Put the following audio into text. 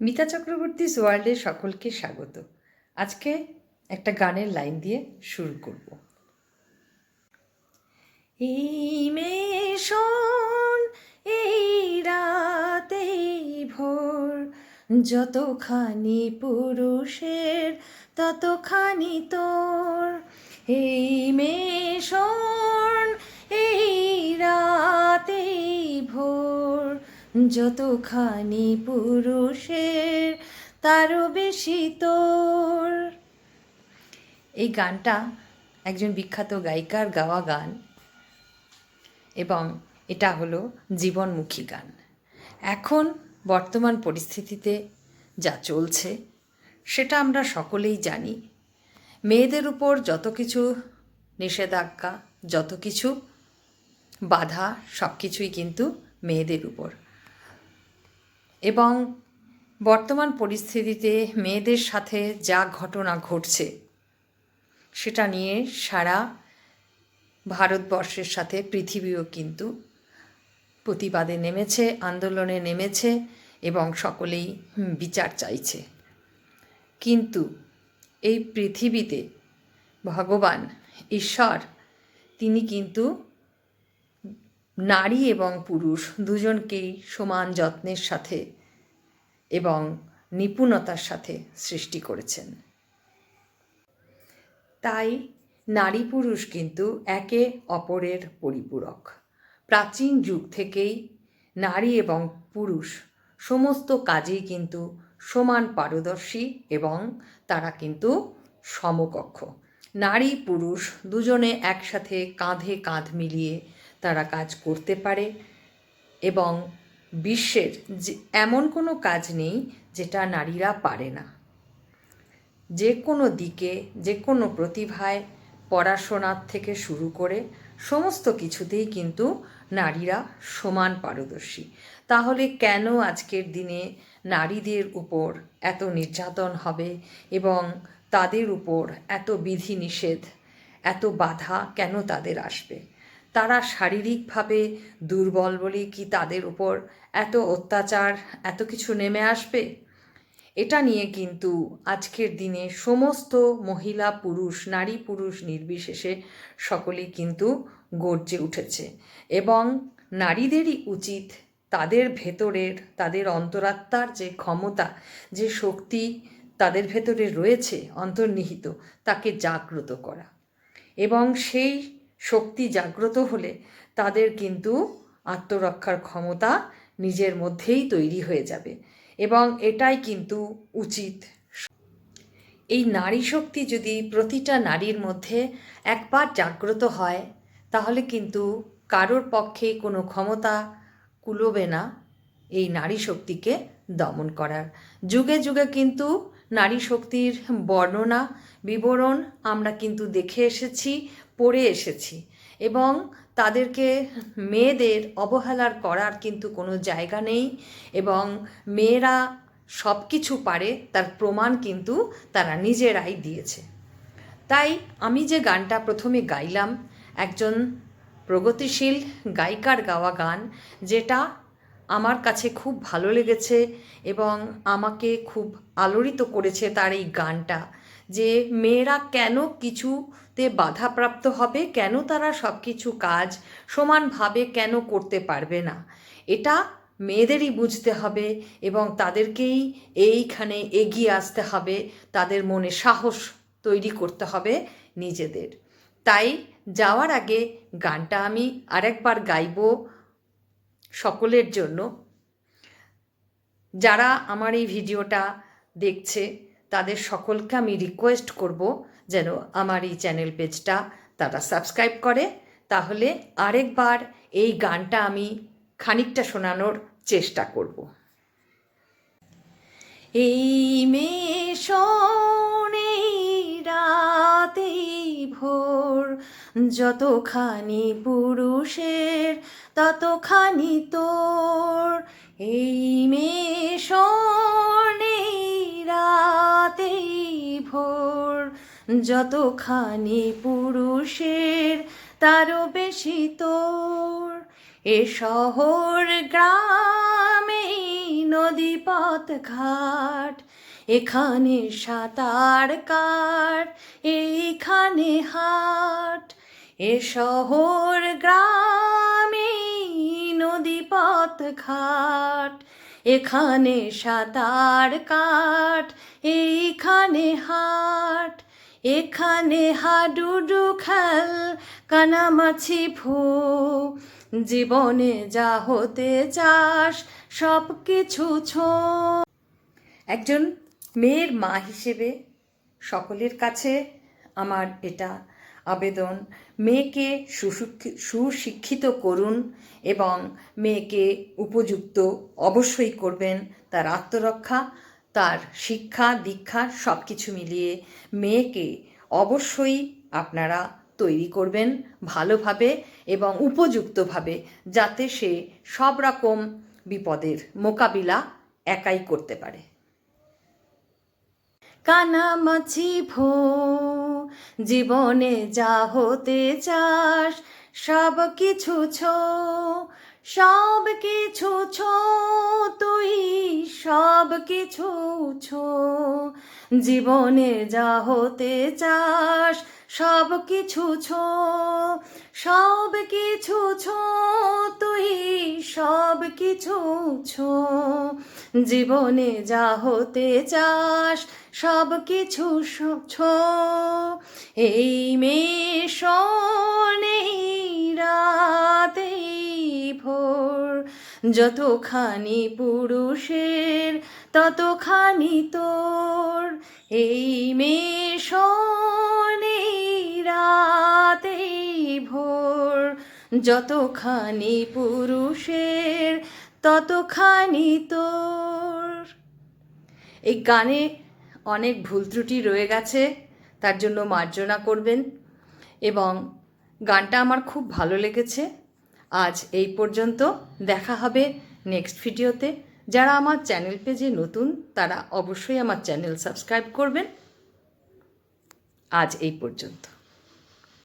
মিতা চক্রবর্তীস ওয়ার্ল্ডে সকলকে স্বাগত। আজকে একটা গানের লাইন দিয়ে শুরু করব। এই মেশন এই রাতে ভোর, যতখানি পুরুষের, ততখানি তোর। এই মেশন এই রাতে ভোর যতখানি পুরুষের, তারও বেশি তোর। এই গানটা একজন বিখ্যাত গায়িকার গাওয়া গান এবং এটা হলো জীবনমুখী গান। এখন বর্তমান পরিস্থিতিতে যা চলছে সেটা আমরা সকলেই জানি। মেয়েদের উপর যত কিছু নিষেধাজ্ঞা, যত কিছু বাধা সব কিছুই কিন্তু মেয়েদের উপর। এবং বর্তমান পরিস্থিতিতে মেয়েদের সাথে যা ঘটনা ঘটছে, সেটা নিয়ে সারা ভারতবর্ষের সাথে পৃথিবীও কিন্তু প্রতিবাদে নেমেছে, আন্দোলনে নেমেছে এবং সকলেই বিচার চাইছে। কিন্তু এই পৃথিবীতে ভগবান, ঈশ্বর, তিনি কিন্তু নারী এবং পুরুষ দুজনকেই সমান যত্নের সাথে এবং নিপুণতার সাথে সৃষ্টি করেছেন। তাই নারী পুরুষ কিন্তু একে অপরের পরিপূরক। প্রাচীন যুগ থেকেই নারী এবং পুরুষ সমস্ত কাজেই কিন্তু সমান পারদর্শী এবং তারা কিন্তু সমকক্ষ। নারী পুরুষ দুজনে একসাথে কাঁধে কাঁধ মিলিয়ে তারা কাজ করতে পারে এবং বিশ্বের যে এমন কোনো কাজ নেই যেটা নারীরা পারে না। যে কোনো দিকে যে কোনো প্রতিভায় পড়াশোনার থেকে শুরু করে সমস্ত কিছুতেই কিন্তু নারীরা সমান পারদর্শী। তাহলে কেন আজকের দিনে নারীদের উপর এত নির্যাতন হবে এবং তাদের উপর এত বিধিনিষেধ, এত বাধা কেন তাদের আসবে? তারা শারীরিকভাবে দুর্বল বলে কি তাদের উপর এত অত্যাচার, এত কিছু নেমে আসবে? এটা নিয়ে কিন্তু আজকের দিনে সমস্ত মহিলা পুরুষ, নারী পুরুষ নির্বিশেষে সকলেই কিন্তু গর্জে উঠেছে এবং নারীদেরই উচিত তাদের ভেতরের, তাদের অন্তরাত্মার যে ক্ষমতা, যে শক্তি তাদের ভেতরে রয়েছে, অন্তর্নিহিত, তাকে জাগ্রত করা এবং সেই শক্তি জাগ্রত হলে তাদের কিন্তু আত্মরক্ষার ক্ষমতা নিজের মধ্যেই তৈরি হয়ে যাবে এবং এটাই কিন্তু উচিত। এই নারী শক্তি যদি প্রতিটা নারীর মধ্যে একবার জাগ্রত হয়, তাহলে কিন্তু কারোর পক্ষে কোনো ক্ষমতা কুলোবে না এই নারী শক্তিকে দমন করার। যুগে যুগে কিন্তু নারী শক্তির বর্ণনা, বিবরণ আমরা কিন্তু দেখে এসেছি, পড়ে এসেছি এবং তাদেরকে মেয়েদের অবহেলার করার কিন্তু কোনো জায়গা নেই এবং মেয়েরা সব কিছু পারে, তার প্রমাণ কিন্তু তারা নিজেরাই দিয়েছে। তাই আমি যে গানটা প্রথমে গাইলাম, একজন প্রগতিশীল গায়িকার গাওয়া গান, যেটা আমার কাছে খুব ভালো লেগেছে এবং আমাকে খুব আলোড়িত করেছে তার এই গানটা যে মেয়েরা কেন কিছুতে বাধাপ্রাপ্ত হবে? কেন তারা সব কিছু কাজ সমানভাবে কেন করতে পারবে না? এটা মেয়েদেরই বুঝতে হবে এবং তাদেরকেই এইখানে এগিয়ে আসতে হবে। তাদের মনে সাহস তৈরি করতে হবে নিজেদের। তাই যাওয়ার আগে গানটা আমি আরেকবার গাইব। সকলের জন্য। যারা আমার এই ভিডিওটা দেখছে, তাদের সকলকে আমি রিকোয়েস্ট করব যেন আমার এই চ্যানেল পেজটা তারা সাবস্ক্রাইব করে। তাহলে আরেকবার এই গানটা আমি খানিকটা শোনানোর চেষ্টা করব। এই এই রাতেই ভোর যতখানি পুরুষের, ততখানি তোর। এই মেশন রাতেই ভোর। যতখানি পুরুষের, তারও বেশি তোর। এ শহর, গ্রামে নদী পথ ঘাট এখানে সাঁতার কাট এইখানে হাট। এ শহর গ্রামে নদী পথ ঘাট। এখানে সাঁতার কাট, এইখানে হাট। এখানে হাডুডু খেল, কানামাছি ভো। জীবনে যা হতে চাস সব কিছু ছো। একজন মেয়ের মা হিসেবে সকলের কাছে আমার এটা আবেদন। মেয়েকে সুশিক্ষি- সুশিক্ষিত করুন এবং মেয়েকে উপযুক্ত অবশ্যই করবেন তার আত্মরক্ষা, তার শিক্ষা, দীক্ষা সব কিছু মিলিয়ে মেয়েকে অবশ্যই আপনারা তৈরি করবেন ভালোভাবে এবং উপযুক্তভাবে যাতে সে সব রকম বিপদের মোকাবিলা একাই করতে পারে। কানামাছি ভো। জীবনে যা হতে চাস, সব কিছু ছো, সব কিছু ছো, তুই সব কিছু ছো। জীবনে যা হতে চাস, সব কিছু ছো, সব কিছু ছো, তুই সব কিছু ছো। জীবনে যা হতে চাস সব কিছু স- ছো এই মেয়ে রাতেই ভোর যতখানি পুরুষের, ততখানি তোর। এই মেয়ে রাতেই ভোর যতখানি পুরুষের, ততখানি তোর। এই গানে অনেক ভুল ত্রুটি রয়ে গেছে, তার জন্য মার্জনা করবেন। এবং গানটা আমার খুব ভালো লেগেছে। আজ এই পর্যন্ত দেখা হবে নেক্সট ভিডিওতে যারা আমার চ্যানেল পেজে নতুন, তারা অবশ্যই আমার চ্যানেল সাবস্ক্রাইব করবেন। আজ এই পর্যন্ত।